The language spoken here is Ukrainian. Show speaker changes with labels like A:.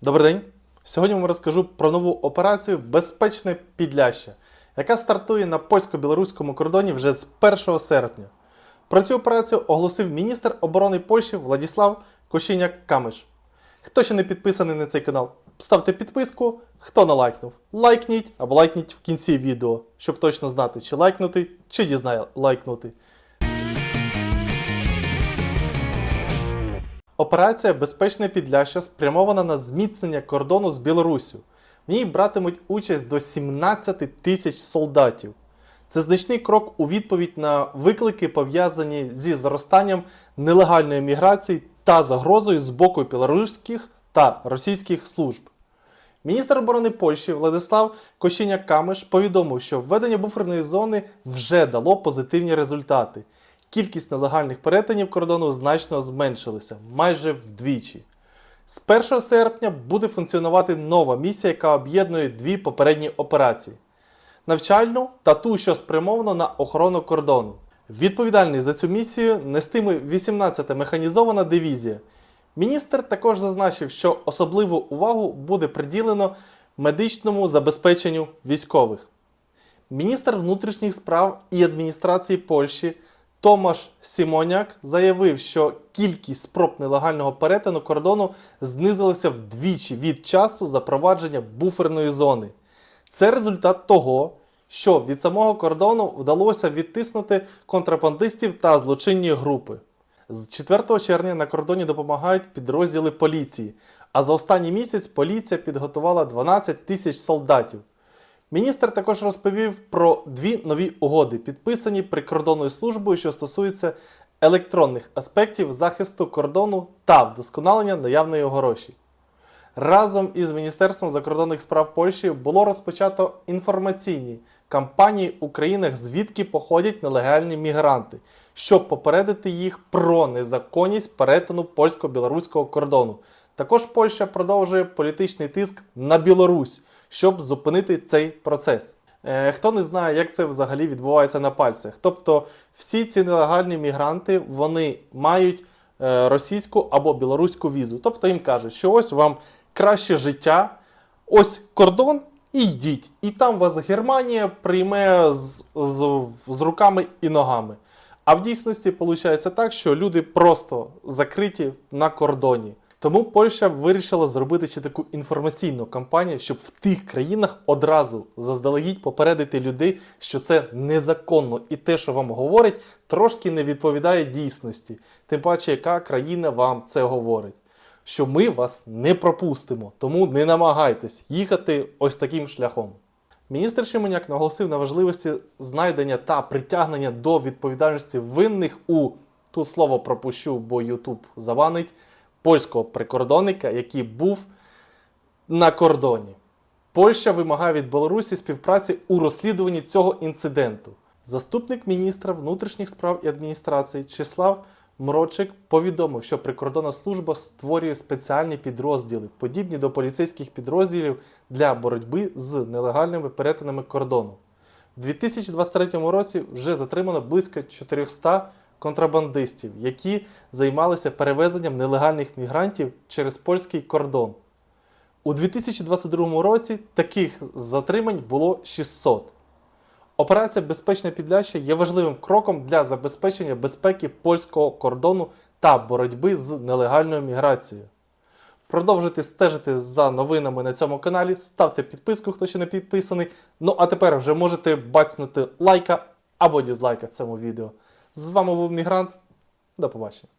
A: Добрий день! Сьогодні вам розкажу про нову операцію Безпечне Підляща, яка стартує на польсько-білоруському кордоні вже з 1 серпня. Про цю операцію оголосив міністр оборони Польщі Владіслав Кощеняк-Камиш. Хто ще не підписаний на цей канал, ставте підписку. Хто не лайкнув, лайкніть або лайкніть в кінці відео, щоб точно знати, чи лайкнути, чи дізнає лайкнути. Операція Безпечне Підляща спрямована на зміцнення кордону з Білоруссю. В ній братимуть участь до 17 тисяч солдатів. Це значний крок у відповідь на виклики, пов'язані зі зростанням нелегальної міграції та загрозою з боку білоруських та російських служб. Міністр оборони Польщі Владислав Кощеняк-Камиш повідомив, що введення буферної зони вже дало позитивні результати. Кількість нелегальних перетинів кордону значно зменшилася майже вдвічі. З 1 серпня буде функціонувати нова місія, яка об'єднує дві попередні операції: навчальну та ту, що спрямовано на охорону кордону. Відповідальність за цю місію нестиме 18-та механізована дивізія. Міністр також зазначив, що особливу увагу буде приділено медичному забезпеченню військових. Міністр внутрішніх справ і адміністрації Польщі Томаш Сімоняк заявив, що кількість спроб нелегального перетину кордону знизилася вдвічі від часу запровадження буферної зони. Це результат того, що від самого кордону вдалося відтиснути контрабандистів та злочинні групи. З 4 червня на кордоні допомагають підрозділи поліції, а за останній місяць поліція підготувала 12 тисяч солдатів. Міністр також розповів про дві нові угоди, підписані прикордонною службою, що стосуються електронних аспектів захисту кордону та вдосконалення наявної гроші. Разом із Міністерством закордонних справ Польщі було розпочато інформаційні кампанії у країнах, звідки походять нелегальні мігранти, щоб попередити їх про незаконність перетину польсько-білоруського кордону. Також Польща продовжує політичний тиск на Білорусь, щоб зупинити цей процес. Е, Хто не знає, як це взагалі відбувається на пальцях. Тобто всі ці нелегальні мігранти вони мають е, російську або білоруську візу. Тобто їм кажуть, що ось вам краще життя, ось кордон і йдіть. І там вас Германія прийме з, з, з руками і ногами. А в дійсності виходить так, що люди просто закриті на кордоні. Тому Польща вирішила зробити ще таку інформаційну кампанію, щоб в тих країнах одразу заздалегідь попередити людей, що це незаконно, і те, що вам говорять, трошки не відповідає дійсності. Тим паче, яка країна вам це говорить. Що ми вас не пропустимо, тому не намагайтесь їхати ось таким шляхом. Міністр Шимоняк наголосив на важливості знайдення та притягнення до відповідальності винних у тут слово пропущу, бо Ютуб заванить польського прикордонника, який був на кордоні. Польща вимагає від Білорусі співпраці у розслідуванні цього інциденту. Заступник міністра внутрішніх справ і адміністрації Числав Мрочик повідомив, що прикордонна служба створює спеціальні підрозділи, подібні до поліцейських підрозділів для боротьби з нелегальними перетинами кордону. У 2023 році вже затримано близько 400 контрабандистів, які займалися перевезенням нелегальних мігрантів через польський кордон. У 2022 році таких затримань було 600. Операція Безпечне Підляща є важливим кроком для забезпечення безпеки польського кордону та боротьби з нелегальною міграцією. Продовжуйте стежити за новинами на цьому каналі, ставте підписку, хто ще не підписаний. Ну а тепер вже можете бацнути лайка або дізлайка цьому відео. З вами був Мігрант. До побачення.